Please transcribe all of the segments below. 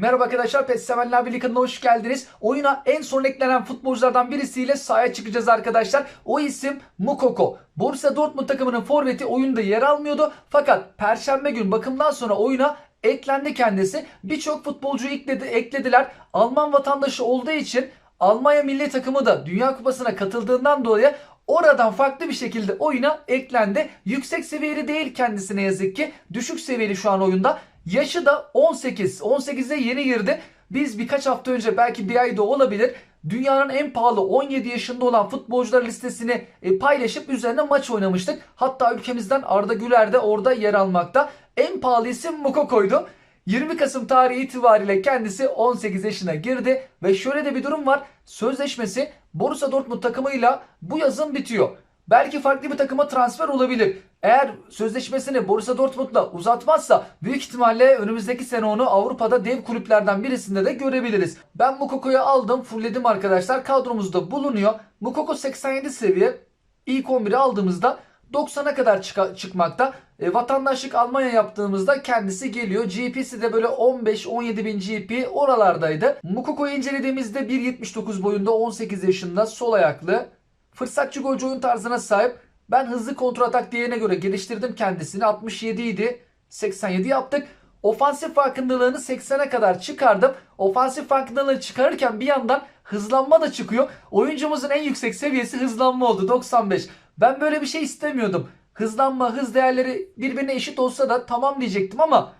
Merhaba arkadaşlar PES Sevenler Birliği hoş geldiniz. Oyuna en son eklenen futbolculardan birisiyle sahaya çıkacağız arkadaşlar. O isim Mukoko. Borussia Dortmund takımının forveti oyunda yer almıyordu. Fakat perşembe gün bakımdan sonra oyuna eklendi kendisi. Birçok futbolcuyu ekledi, eklediler. Alman vatandaşı olduğu için Almanya milli takımı da Dünya Kupası'na katıldığından dolayı Oradan farklı bir şekilde oyuna eklendi. Yüksek seviyeli değil kendisine yazık ki. Düşük seviyeli şu an oyunda. Yaşı da 18. 18'e yeni girdi. Biz birkaç hafta önce belki bir ayda olabilir. Dünyanın en pahalı 17 yaşında olan futbolcular listesini e, paylaşıp üzerine maç oynamıştık. Hatta ülkemizden Arda Güler de orada yer almakta. En pahalı isim Mukoko'ydu. 20 Kasım tarihi itibariyle kendisi 18 yaşına girdi ve şöyle de bir durum var. Sözleşmesi Borussia Dortmund takımıyla bu yazın bitiyor. Belki farklı bir takıma transfer olabilir. Eğer sözleşmesini Borussia Dortmund'la uzatmazsa büyük ihtimalle önümüzdeki sene onu Avrupa'da dev kulüplerden birisinde de görebiliriz. Ben Mukoko'yu aldım, fullledim arkadaşlar. Kadromuzda bulunuyor. Mukoko 87 seviye. İlk 11'i aldığımızda 90'a kadar çıka- çıkmakta. E, vatandaşlık Almanya yaptığımızda kendisi geliyor. GP'si de böyle 15-17 bin GP oralardaydı. Mukoko'yu incelediğimizde 1.79 boyunda 18 yaşında sol ayaklı. Fırsatçı golcü oyun tarzına sahip. Ben hızlı kontratak diğerine göre geliştirdim kendisini. 67 idi. 87 yaptık. Ofansif farkındalığını 80'e kadar çıkardım. Ofansif farkındalığı çıkarırken bir yandan hızlanma da çıkıyor. Oyuncumuzun en yüksek seviyesi hızlanma oldu 95. Ben böyle bir şey istemiyordum. Hızlanma, hız değerleri birbirine eşit olsa da tamam diyecektim ama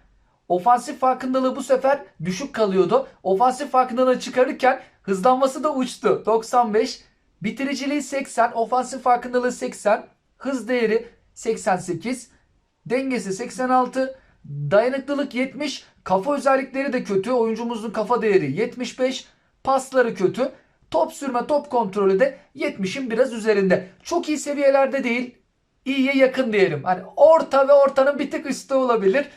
ofansif farkındalığı bu sefer düşük kalıyordu. Ofansif farkındalığı çıkarırken hızlanması da uçtu. 95. Bitiriciliği 80, ofansif farkındalığı 80, hız değeri 88, dengesi 86, dayanıklılık 70, kafa özellikleri de kötü. Oyuncumuzun kafa değeri 75, pasları kötü. Top sürme, top kontrolü de 70'in biraz üzerinde. Çok iyi seviyelerde değil. İyiye yakın diyelim. Hani orta ve ortanın bir tık üstü olabilir.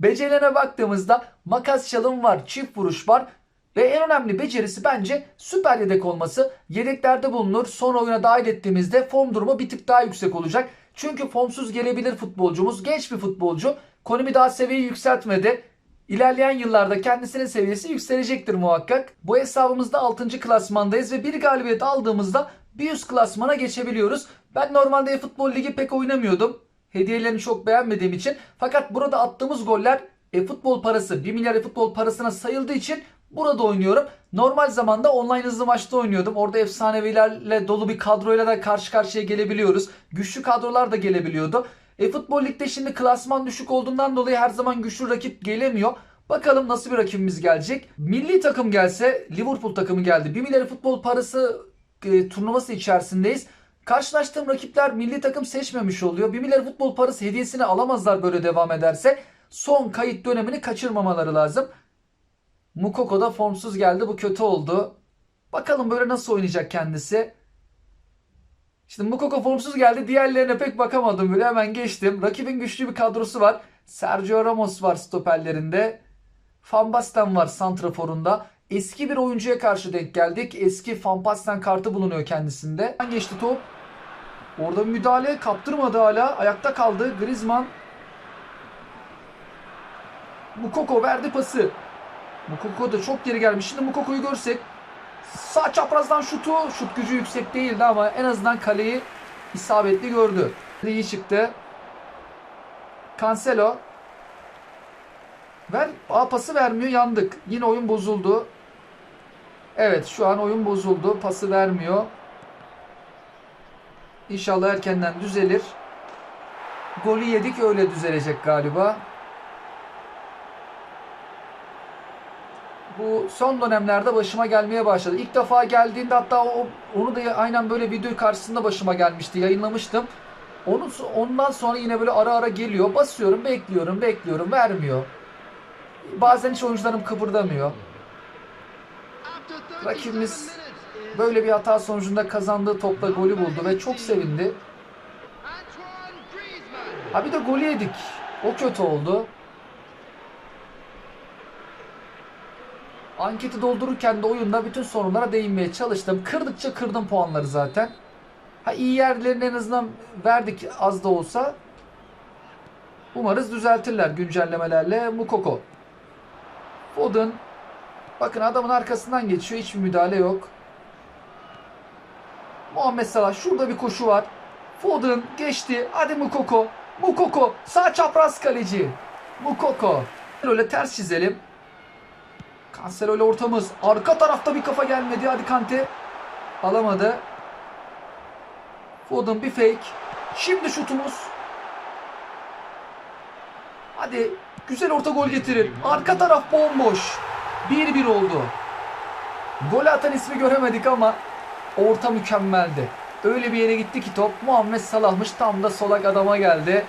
Becerilerine baktığımızda makas çalım var, çift vuruş var. Ve en önemli becerisi bence süper yedek olması. Yedeklerde bulunur. Son oyuna dahil ettiğimizde form durumu bir tık daha yüksek olacak. Çünkü formsuz gelebilir futbolcumuz. Genç bir futbolcu. Konumi daha seviyeyi yükseltmedi. İlerleyen yıllarda kendisinin seviyesi yükselecektir muhakkak. Bu hesabımızda 6. klasmandayız ve bir galibiyet aldığımızda bir üst klasmana geçebiliyoruz. Ben normalde futbol ligi pek oynamıyordum. Hediyelerini çok beğenmediğim için. Fakat burada attığımız goller e, futbol parası 1 milyar futbol parasına sayıldığı için burada oynuyorum. Normal zamanda online hızlı maçta oynuyordum. Orada efsanevilerle dolu bir kadroyla da karşı karşıya gelebiliyoruz. Güçlü kadrolar da gelebiliyordu. E futbol ligde şimdi klasman düşük olduğundan dolayı her zaman güçlü rakip gelemiyor. Bakalım nasıl bir rakibimiz gelecek. Milli takım gelse Liverpool takımı geldi. 1 milyar futbol parası e, turnuvası içerisindeyiz. Karşılaştığım rakipler milli takım seçmemiş oluyor. 1 milyar futbol parası hediyesini alamazlar böyle devam ederse. Son kayıt dönemini kaçırmamaları lazım. Mukoko da formsuz geldi. Bu kötü oldu. Bakalım böyle nasıl oynayacak kendisi. Şimdi Mukoko formsuz geldi. Diğerlerine pek bakamadım böyle hemen geçtim. Rakibin güçlü bir kadrosu var. Sergio Ramos var stoperlerinde. Van Basten var santraforunda. Eski bir oyuncuya karşı denk geldik. Eski Van Basten kartı bulunuyor kendisinde. Geçti top. Orada müdahale kaptırmadı hala. Ayakta kaldı. Griezmann. Mukoko verdi pası. Mukoko da çok geri gelmiş. Şimdi Mukoko'yu görsek. Sağ çaprazdan şutu. Şut gücü yüksek değildi ama en azından kaleyi isabetli gördü. İyi çıktı. Cancelo. Ver. Aa, pası vermiyor. Yandık. Yine oyun bozuldu. Evet şu an oyun bozuldu. Pası vermiyor. İnşallah erkenden düzelir. Golü yedik öyle düzelecek galiba. Bu son dönemlerde başıma gelmeye başladı. İlk defa geldiğinde hatta o, onu da aynen böyle video karşısında başıma gelmişti. Yayınlamıştım. Onu, ondan sonra yine böyle ara ara geliyor. Basıyorum, bekliyorum, bekliyorum. Vermiyor. Bazen hiç oyuncularım kıpırdamıyor. Rakibimiz böyle bir hata sonucunda kazandığı topla golü buldu ve çok sevindi. Ha bir de golü yedik. O kötü oldu. Anketi doldururken de oyunda bütün sorunlara değinmeye çalıştım. Kırdıkça kırdım puanları zaten. Ha iyi yerlerini en azından verdik az da olsa. Umarız düzeltirler güncellemelerle. Mukoko. Foden Bakın adamın arkasından geçiyor. Hiçbir müdahale yok. Muhammed Salah şurada bir koşu var. Foden geçti. Hadi Mukoko. Mukoko sağ çapraz kaleci. Mukoko. Öyle ters çizelim. Cancelo ile ortamız. Arka tarafta bir kafa gelmedi. Hadi Kante. Alamadı. Foden bir fake. Şimdi şutumuz. Hadi güzel orta gol getirir. Arka taraf bomboş. 1-1 oldu. Gol atan ismi göremedik ama orta mükemmeldi. Öyle bir yere gitti ki top Muhammed Salah'mış tam da solak adama geldi.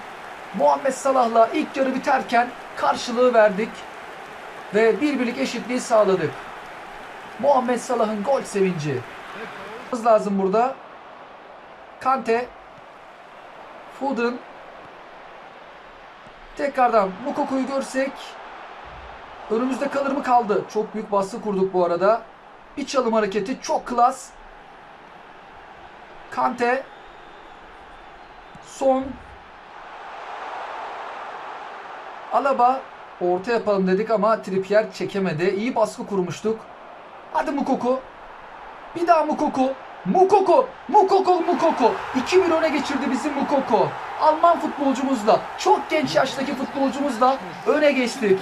Muhammed Salah'la ilk yarı biterken karşılığı verdik ve bir birlik eşitliği sağladık. Muhammed Salah'ın gol sevinci. lazım burada. Kante Foden Tekrardan Mukoko'yu görsek önümüzde kalır mı kaldı. Çok büyük baskı kurduk bu arada. Bir çalım hareketi çok klas. Kante Son Alaba orta yapalım dedik ama Trippier çekemedi. İyi baskı kurmuştuk. Hadi Mukoko. Bir daha Mukoko. Mukoko. Mukoko Mukoko. 2-1 öne geçirdi bizim Mukoko. Alman futbolcumuzla, çok genç yaştaki futbolcumuzla öne geçtik.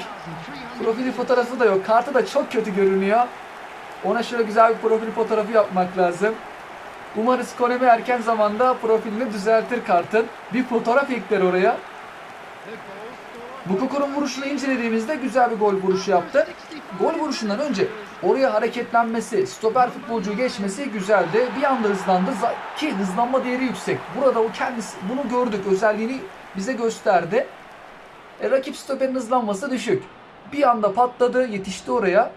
Profil fotoğrafı da yok. Kartı da çok kötü görünüyor. Ona şöyle güzel bir profil fotoğrafı yapmak lazım. Umarız Konemi erken zamanda profilini düzeltir kartın. Bir fotoğraf ekler oraya. Bukukur'un vuruşunu incelediğimizde güzel bir gol vuruşu yaptı. Gol vuruşundan önce oraya hareketlenmesi, stoper futbolcuyu geçmesi güzeldi. Bir anda hızlandı ki hızlanma değeri yüksek. Burada o kendisi bunu gördük. Özelliğini bize gösterdi. E, rakip stoperin hızlanması düşük. Bir anda patladı, yetişti oraya.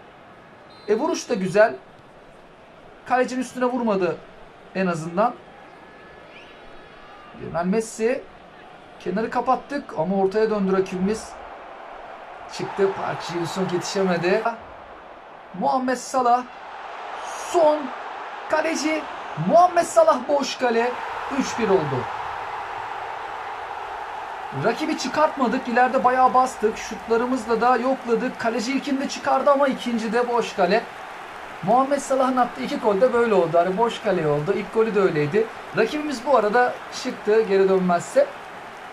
E vuruş da güzel. Kalecinin üstüne vurmadı en azından. Lionel Messi Kenarı kapattık ama ortaya döndü rakibimiz. Çıktı. Park Ji-sung yetişemedi. Muhammed Salah. Son. Kaleci. Muhammed Salah boş kale. 3-1 oldu. Rakibi çıkartmadık. İleride bayağı bastık. Şutlarımızla da yokladık. Kaleci ilkinde çıkardı ama ikinci de boş kale. Muhammed Salah'ın attığı iki gol de böyle oldu. Hani boş kale oldu. İlk golü de öyleydi. Rakibimiz bu arada çıktı geri dönmezse.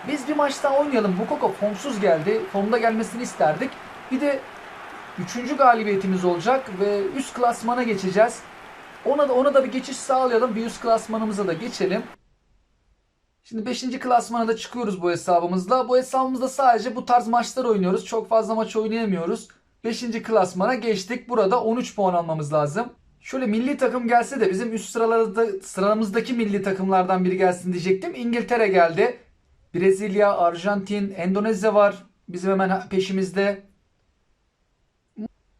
Biz bir maç daha oynayalım. Mukoko formsuz geldi. Formda gelmesini isterdik. Bir de üçüncü galibiyetimiz olacak ve üst klasmana geçeceğiz. Ona da ona da bir geçiş sağlayalım. Bir üst klasmanımıza da geçelim. Şimdi 5. klasmana da çıkıyoruz bu hesabımızla. Bu hesabımızda sadece bu tarz maçlar oynuyoruz. Çok fazla maç oynayamıyoruz. 5. klasmana geçtik. Burada 13 puan almamız lazım. Şöyle milli takım gelse de bizim üst sıralarda sıramızdaki milli takımlardan biri gelsin diyecektim. İngiltere geldi. Brezilya, Arjantin, Endonezya var. Bizim hemen peşimizde.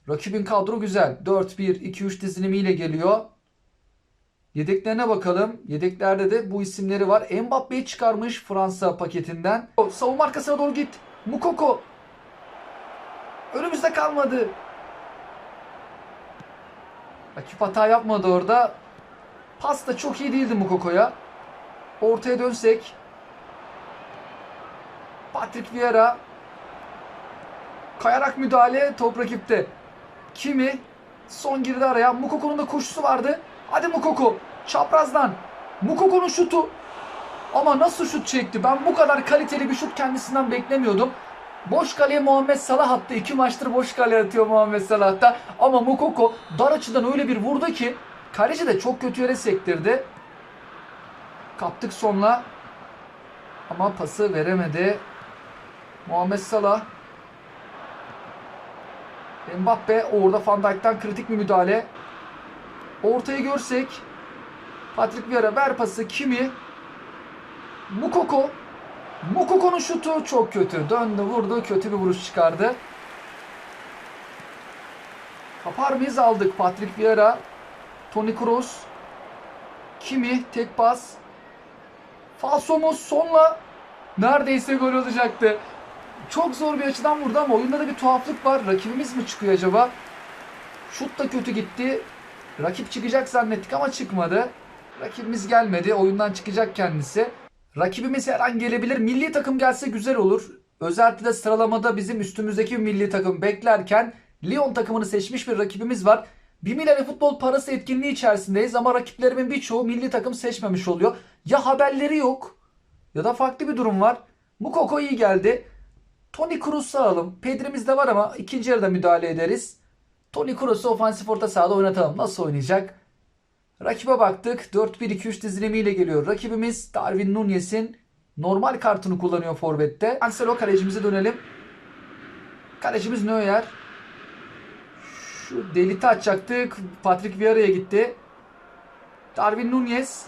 Rakibin kadro güzel. 4-1-2-3 dizilimiyle geliyor. Yedeklerine bakalım. Yedeklerde de bu isimleri var. Mbappe'yi çıkarmış Fransa paketinden. Savunma arkasına doğru git. Mukoko. Önümüzde kalmadı. Rakip hata yapmadı orada. Pas da çok iyi değildi Mukoko'ya. Ortaya dönsek. Patrick Vieira. Kayarak müdahale top rakipte. Kimi? Son girdi araya. Mukoko'nun da koşusu vardı. Hadi Mukoko. Çaprazdan. Mukoko'nun şutu. Ama nasıl şut çekti? Ben bu kadar kaliteli bir şut kendisinden beklemiyordum. Boş kaleye Muhammed Salah attı. İki maçtır boş kaleye atıyor Muhammed Salah'ta. Ama Mukoko dar açıdan öyle bir vurdu ki kaleci de çok kötü yere sektirdi. Kaptık sonla. Ama pası veremedi. Muhammed Salah. Mbappe orada Van Dijk'ten kritik bir müdahale. Ortayı görsek Patrick Vieira ver pası kimi? Mukoko. Mukoko'nun şutu çok kötü. Döndü vurdu kötü bir vuruş çıkardı. Kapar mıyız aldık Patrick Vieira. Toni Kroos. Kimi tek pas. Falsomuz sonla neredeyse gol olacaktı. Çok zor bir açıdan vurdu ama oyunda da bir tuhaflık var. Rakibimiz mi çıkıyor acaba? Şut da kötü gitti. Rakip çıkacak zannettik ama çıkmadı. Rakibimiz gelmedi. Oyundan çıkacak kendisi. Rakibimiz her an gelebilir. Milli takım gelse güzel olur. Özellikle sıralamada bizim üstümüzdeki bir milli takım beklerken Lyon takımını seçmiş bir rakibimiz var. 1 milyar futbol parası etkinliği içerisindeyiz ama rakiplerimin birçoğu milli takım seçmemiş oluyor. Ya haberleri yok ya da farklı bir durum var. Mukoko iyi geldi. Toni Kroos'u alalım. Pedri'miz de var ama ikinci yarıda müdahale ederiz. Toni Kroos'u ofansif orta sahada oynatalım. Nasıl oynayacak? Rakibe baktık. 4-1-2-3 dizilimiyle geliyor. Rakibimiz Darwin Nunez'in normal kartını kullanıyor forvette. Cancelo kalecimize dönelim. Kalecimiz Neuer. Şu deliti açacaktık. Patrick Vieira'ya gitti. Darwin Nunez.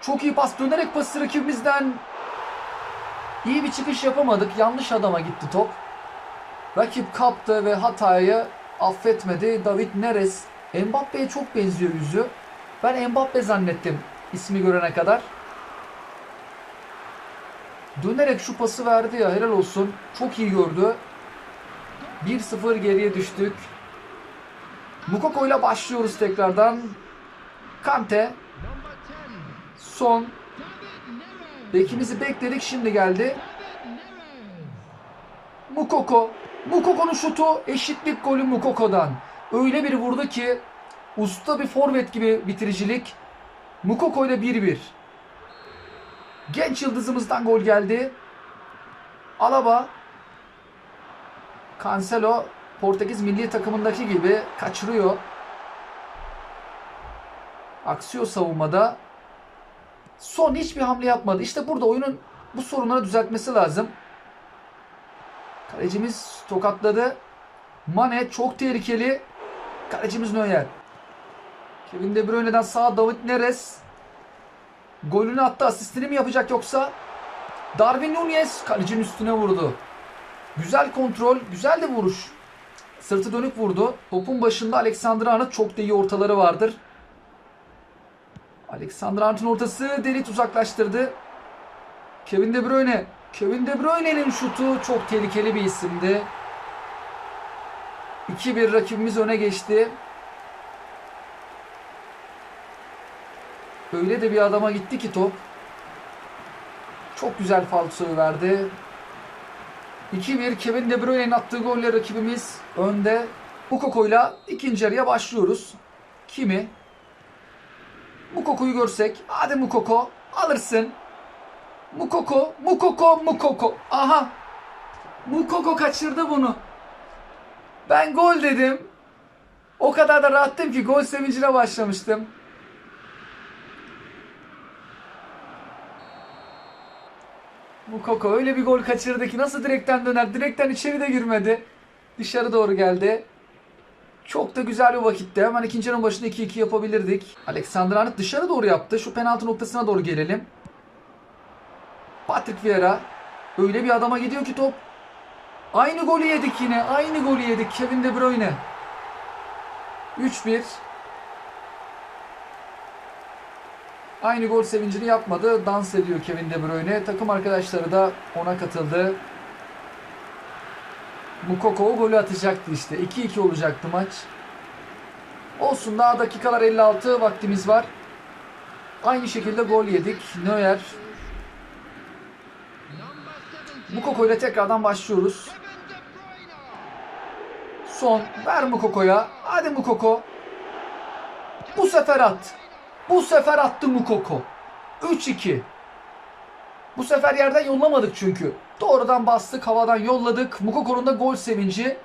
Çok iyi pas. Dönerek pası rakibimizden iyi bir çıkış yapamadık. Yanlış adama gitti top. Rakip kaptı ve hatayı affetmedi. David Neres. Mbappe'ye çok benziyor yüzü. Ben Mbappe zannettim ismi görene kadar. Dönerek şu pası verdi ya helal olsun. Çok iyi gördü. 1-0 geriye düştük. Mukoko ile başlıyoruz tekrardan. Kante. Son. Bekimizi bekledik şimdi geldi. Mukoko. Mukoko'nun şutu eşitlik golü Mukoko'dan. Öyle bir vurdu ki usta bir forvet gibi bitiricilik. Mukoko ile 1-1. Genç yıldızımızdan gol geldi. Alaba. Cancelo Portekiz milli takımındaki gibi kaçırıyor. Aksıyor savunmada. Son hiçbir hamle yapmadı. İşte burada oyunun bu sorunları düzeltmesi lazım. Kalecimiz tokatladı. Mane çok tehlikeli. Kalecimiz Neuer. Kevin De Bruyne'den sağ David Neres. Golünü attı. Asistini mi yapacak yoksa? Darwin Nunez kalecinin üstüne vurdu. Güzel kontrol. Güzel de vuruş. Sırtı dönük vurdu. Topun başında Alexander Arnold çok da iyi ortaları vardır. Alexander Arnold'un ortası Delit uzaklaştırdı. Kevin De Bruyne. Kevin De Bruyne'nin şutu çok tehlikeli bir isimdi. 2-1 rakibimiz öne geçti. Öyle de bir adama gitti ki top. Çok güzel falsoyu verdi. 2-1 Kevin De Bruyne'nin attığı golle rakibimiz önde. Mukoko'yla ikinci yarıya başlıyoruz. Kimi? Mukoko'yu görsek. Hadi Mukoko alırsın. Mukoko, Mukoko, Mukoko. Aha. Mukoko kaçırdı bunu. Ben gol dedim. O kadar da rahattım ki gol sevincine başlamıştım. Mukoko öyle bir gol kaçırdı ki nasıl direkten döner? Direkten içeri de girmedi. Dışarı doğru geldi. Çok da güzel bir vakitte. Hemen ikinci yarının başında 2-2 yapabilirdik. Alexander Arnold dışarı doğru yaptı. Şu penaltı noktasına doğru gelelim. Patrick Vieira. Öyle bir adama gidiyor ki top. Aynı golü yedik yine. Aynı golü yedik. Kevin De Bruyne. 3-1. Aynı gol sevincini yapmadı. Dans ediyor Kevin De Bruyne. Takım arkadaşları da ona katıldı. Mukoko o golü atacaktı işte. 2-2 olacaktı maç. Olsun daha dakikalar 56 vaktimiz var. Aynı şekilde gol yedik. Neuer. Mukoko ile tekrardan başlıyoruz. Son. Ver Mukoko'ya. Hadi Mukoko. Bu sefer at. Bu sefer attı Mukoko. 3-2. Bu sefer yerden yollamadık çünkü. Doğrudan bastık, havadan yolladık. Mukoko'nun da gol sevinci.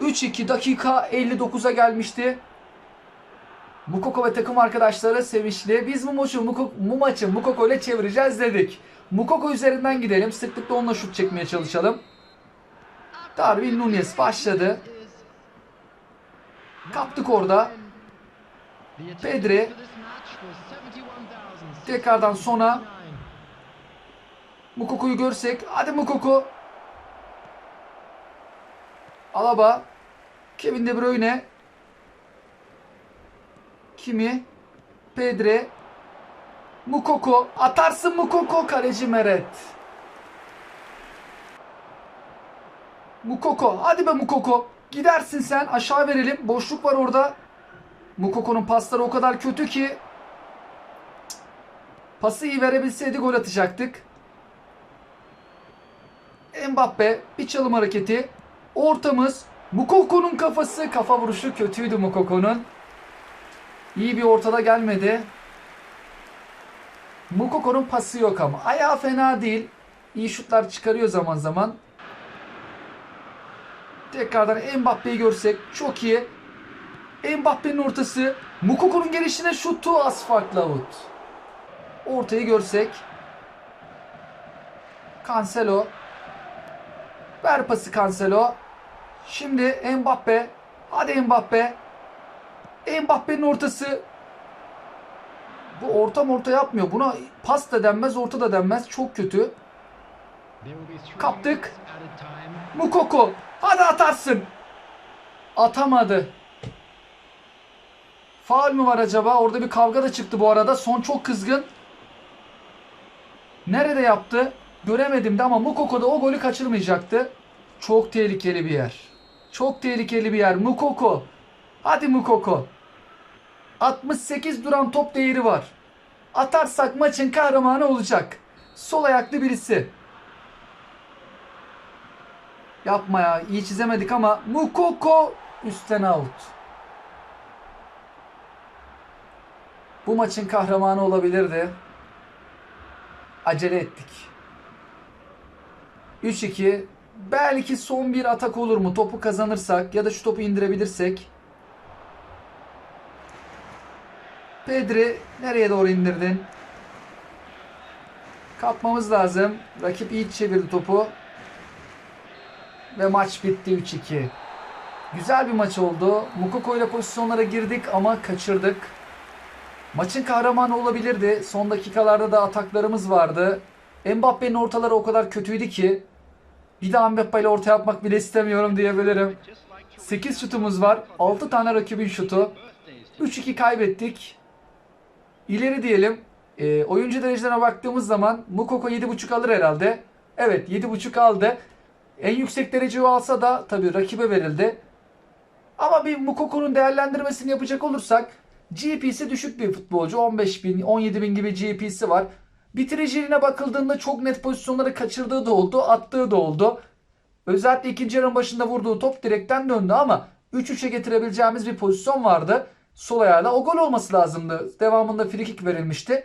3-2 dakika 59'a gelmişti. Mukoko ve takım arkadaşları sevinçli. Biz bu maçı, Mukoko, bu maçı Mukoko ile çevireceğiz dedik. Mukoko üzerinden gidelim. Sıklıkla onunla şut çekmeye çalışalım. Darwin Nunez başladı. Kaptık orada. Pedri. Tekrardan sona. Mukoko'yu görsek. Hadi Mukoko. Alaba. Kevin De Bruyne. Kimi? Pedri. Mukoko. Atarsın Mukoko. Kaleci Meret. Mukoko. Hadi be Mukoko. Gidersin sen. Aşağı verelim. Boşluk var orada. Mukoko'nun pasları o kadar kötü ki. Pası iyi verebilseydi gol atacaktık. Mbappe bir çalım hareketi. Ortamız Mukoko'nun kafası kafa vuruşu kötüydü Mukoko'nun. İyi bir ortada gelmedi. Mukoko'nun pası yok ama. Ayağı fena değil. İyi şutlar çıkarıyor zaman zaman. Tekrardan Mbappe'yi görsek çok iyi. Mbappe'nin ortası. Mukoko'nun gelişine şutu az farklı. Ortayı görsek. Cancelo. Ver pası Cancelo. Şimdi Mbappe. Hadi Mbappe. Mbappe'nin ortası. Bu orta orta yapmıyor. Buna pas da denmez, orta da denmez. Çok kötü. Kaptık. Mukoko. Hadi atarsın. Atamadı. Faul mü var acaba? Orada bir kavga da çıktı bu arada. Son çok kızgın. Nerede yaptı? Göremedim de ama Mukoko da o golü kaçırmayacaktı. Çok tehlikeli bir yer. Çok tehlikeli bir yer. Mukoko. Hadi Mukoko. 68 duran top değeri var. Atarsak maçın kahramanı olacak. Sol ayaklı birisi. Yapma ya. iyi çizemedik ama Mukoko üstten out. Bu maçın kahramanı olabilirdi. Acele ettik. 3-2. Belki son bir atak olur mu? Topu kazanırsak ya da şu topu indirebilirsek. Pedri nereye doğru indirdin? Kapmamız lazım. Rakip iyi çevirdi topu. Ve maç bitti 3-2. Güzel bir maç oldu. Mukoko ile pozisyonlara girdik ama kaçırdık. Maçın kahramanı olabilirdi. Son dakikalarda da ataklarımız vardı. Mbappe'nin ortaları o kadar kötüydü ki bir daha Mbappe ile orta yapmak bile istemiyorum diyebilirim. 8 şutumuz var. 6 tane rakibin şutu. 3-2 kaybettik. İleri diyelim. E, oyuncu derecelerine baktığımız zaman Mukoko 7.5 alır herhalde. Evet 7.5 aldı. En yüksek dereceyi alsa da tabii rakibe verildi. Ama bir Mukoko'nun değerlendirmesini yapacak olursak GP'si düşük bir futbolcu. 15 bin, 17 bin gibi GP'si var. Bitiriciliğine bakıldığında çok net pozisyonları kaçırdığı da oldu, attığı da oldu. Özellikle ikinci yarının başında vurduğu top direkten döndü ama 3-3'e getirebileceğimiz bir pozisyon vardı. Sol ayağıyla o gol olması lazımdı. Devamında frikik verilmişti.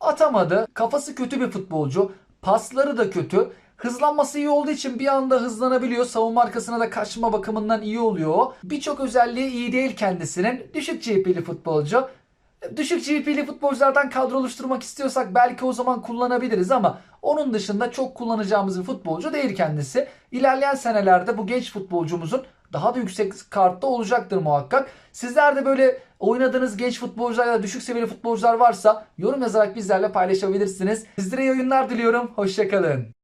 Atamadı. Kafası kötü bir futbolcu. Pasları da kötü. Hızlanması iyi olduğu için bir anda hızlanabiliyor. Savunma arkasına da kaçma bakımından iyi oluyor. Birçok özelliği iyi değil kendisinin. Düşük GP'li futbolcu. Düşük GP'li futbolculardan kadro oluşturmak istiyorsak belki o zaman kullanabiliriz ama onun dışında çok kullanacağımız bir futbolcu değil kendisi. İlerleyen senelerde bu genç futbolcumuzun daha da yüksek kartta olacaktır muhakkak. Sizler de böyle oynadığınız genç futbolcular ya da düşük seviyeli futbolcular varsa yorum yazarak bizlerle paylaşabilirsiniz. Sizlere iyi oyunlar diliyorum. Hoşçakalın.